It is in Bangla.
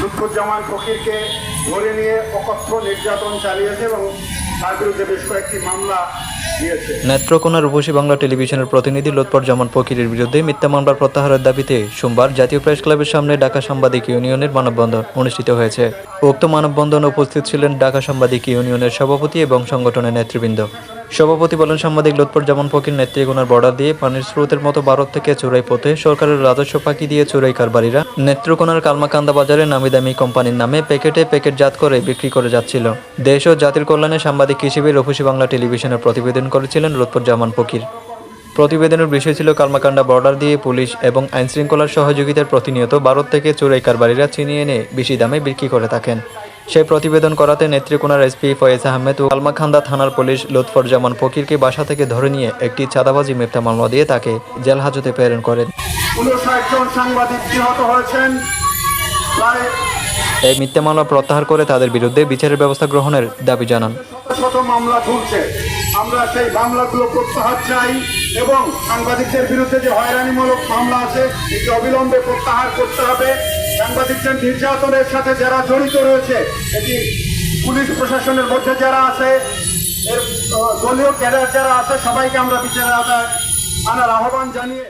লুৎফুজ্জামান ফকিরকে ধরে নিয়ে অকথ্য নির্যাতন চালিয়েছে এবং তার বিরুদ্ধে বেশ কয়েকটি মামলা নেত্রকোনা রূপসী বাংলা টেলিভিশনের প্রতিনিধি লোৎপর জামান ফকিরের বিরুদ্ধে মিথ্যা মামলার প্রত্যাহারের দাবিতে সোমবার জাতীয় প্রেস ক্লাবের সামনে ঢাকা সাংবাদিক ইউনিয়নের মানববন্ধন অনুষ্ঠিত হয়েছে। উক্ত মানববন্ধনে উপস্থিত ছিলেন ঢাকা সাংবাদিক ইউনিয়নের সভাপতি এবং সংগঠনের নেতৃবৃন্দ। সভাপতি বলেন, সাংবাদিক লোৎপর জামান ফকির নেত্রকোনার বর্ডার দিয়ে পানির স্রোতের মতো ভারত থেকে চোরাই পথে সরকারের রাজস্ব ফাঁকি দিয়ে চোরাই কারবারিরা নেত্রকোনার কালমাকান্দা বাজারে নামি দামি কোম্পানির নামে প্যাকেটে প্যাকেটজাত করে বিক্রি করে যাচ্ছিল। দেশ ও জাতির কল্যাণে সাংবাদিক হিসেবে রূপসী বাংলা টেলিভিশনের প্রতিবেদন করেছিলেন লোৎপর জামান ফকির। প্রতিবেদনের বিষয় ছিল কালমাকান্ডা বর্ডার দিয়ে পুলিশ এবং আইনশৃঙ্খলার সহযোগিতার প্রতিনিয়ত ভারত থেকে চোরাই কারবারিরা ছিনিয়ে এনে বেশি দামে বিক্রি করে থাকেন। সেই প্রতিবেদন করাতে নেত্রকোনার এসপি ফয়েজ আহমেদ ও কালমাখান্দা থানার পুলিশ লুৎফর জামান ফকিরকে বাসা থেকে ধরে নিয়ে একটি চাঁদাবাজি মিথ্যা মামলা দিয়ে তাকে জেল হাজতে প্রেরণ করেন। সাংবাদিক নিহত হয়েছেন। এই মিথ্যা মামলা প্রত্যাহার করে তাদের বিরুদ্ধে বিচারের ব্যবস্থা গ্রহণের দাবি জানান। শত মামলা আমরা সেই মামলাগুলো প্রত্যাহার চাই এবং সাংবাদিকদের বিরুদ্ধে যে হয়রানিমূলক মামলা আছে এটি অবিলম্বে প্রত্যাহার করতে হবে। সাংবাদিকদের নির্যাতনের সাথে যারা জড়িত রয়েছে, এটি পুলিশ প্রশাসনের মধ্যে যারা আছে, এর দলীয় ক্যাডার যারা আছে, সবাইকে আমরা বিচারের আদায় আনার আহ্বান জানিয়ে